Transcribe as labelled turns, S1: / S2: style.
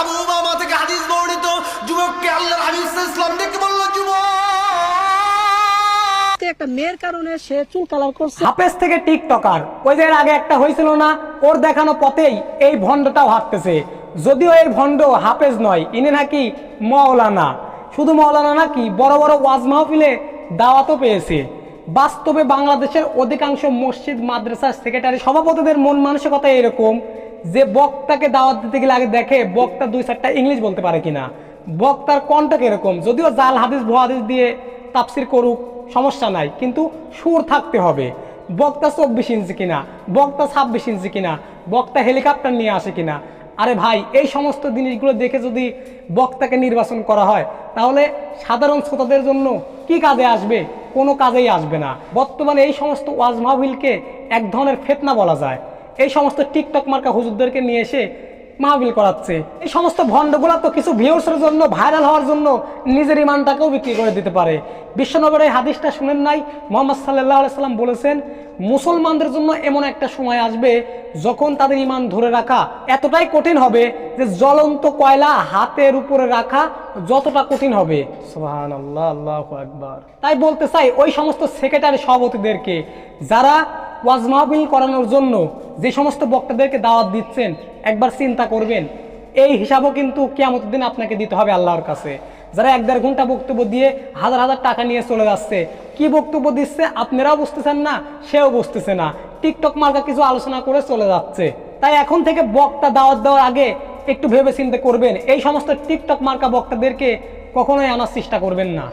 S1: আবু উমামা থেকে হাদিস বর্ণিত যুবককে আল্লাহর হাবিব ইসলাম ডেকে বলল যুবক?
S2: একটা মেয়ের কারণে সে চুল কালার করছে।
S3: হাফেজ থেকে টিকটকার। ওই যে আগে একটা হয়েছিল না ওর দেখানো পথেই এই ভণ্ডটাও হাঁটতেছে। যদিও এই ভণ্ড হাফেজ নয় ইনি নাকি মওলানা। শুধু মওলানা নাকি বড় বড় ওয়াজ মাহফিলে দাওয়াতও পেয়েছে। বাস্তবে বাংলাদেশের অধিকাংশ মসজিদ মাদ্রাসার সেক্রেটারি সভাপতিদের মন মানসিকতা এরকম। যে বক্তাকে দাওয়াত দিতে গেলে আগে দেখে বক্তা দুই চারটা ইংলিশ বলতে পারে কিনা। বক্তার কণ্ঠক এরকম যদিও জাল হাদিস, ভুয়া হাদিস দিয়ে তাপসির করুক, সমস্যা নাই, কিন্তু সুর থাকতে হবে। বক্তা চব্বিশ ইঞ্চি কিনা? বক্তা ছাব্বিশ ইঞ্চি কিনা? বক্তা হেলিকপ্টার নিয়ে আসে কিনা? আরে ভাই, এই সমস্ত জিনিসগুলো দেখে যদি বক্তাকে নির্বাচন করা হয়, তাহলে সাধারণ শ্রোতাদের জন্য কি কাজে আসবে? কোনো কাজেই আসবে না। বর্তমানে এই সমস্ত ওয়াজ মাহবিলকে এক ধরনের ফেতনা বলা যায়। এই সমস্ত টিকটক মার্কা হুজুরদেরকে নিয়ে এসে মাহবিল করাচ্ছে। এই সমস্ত ভণ্ডগুলো তো কিছু ভিউর্সের জন্য ভাইরাল হওয়ার জন্য নিজের ইমানটাকেও বিক্রি করে দিতে পারে। বিশ্বনগরের এই হাদিসটা শুনেন নাই? মোহাম্মদ সাল্লাহ সাল্লাম বলেছেন মুসলমানদের জন্য এমন একটা সময় আসবে যখন তাদের ইমান ধরে রাখা এতটাই কঠিন হবে যে জ্বলন্ত কয়লা হাতের উপরে রাখা যতটা কঠিন হবে। একবার তাই বলতে চাই ওই সমস্ত সেক্রেটারি সভাপতিদেরকে যারা ওয়াজ মাহবিল করানোর জন্য যে সমস্ত বক্তাদেরকে দাওয়াত দিচ্ছেন, একবার চিন্তা করবেন, এই হিসাবও কিন্তু কেমন দিন আপনাকে দিতে হবে আল্লাহর কাছে। যারা এক দেড় ঘণ্টা বক্তব্য দিয়ে হাজার হাজার টাকা নিয়ে চলে যাচ্ছে, কি বক্তব্য দিচ্ছে আপনারাও বুঝতেছেন না, সেও বুঝতেছে না। টিকটক মার্কা কিছু আলোচনা করে চলে যাচ্ছে। তাই এখন থেকে বক্তা দাওয়াত দেওয়ার আগে একটু ভেবে চিন্তা করবেন, এই সমস্ত টিকটক মার্কা বক্তাদেরকে কখনোই আনার চেষ্টা করবেন না।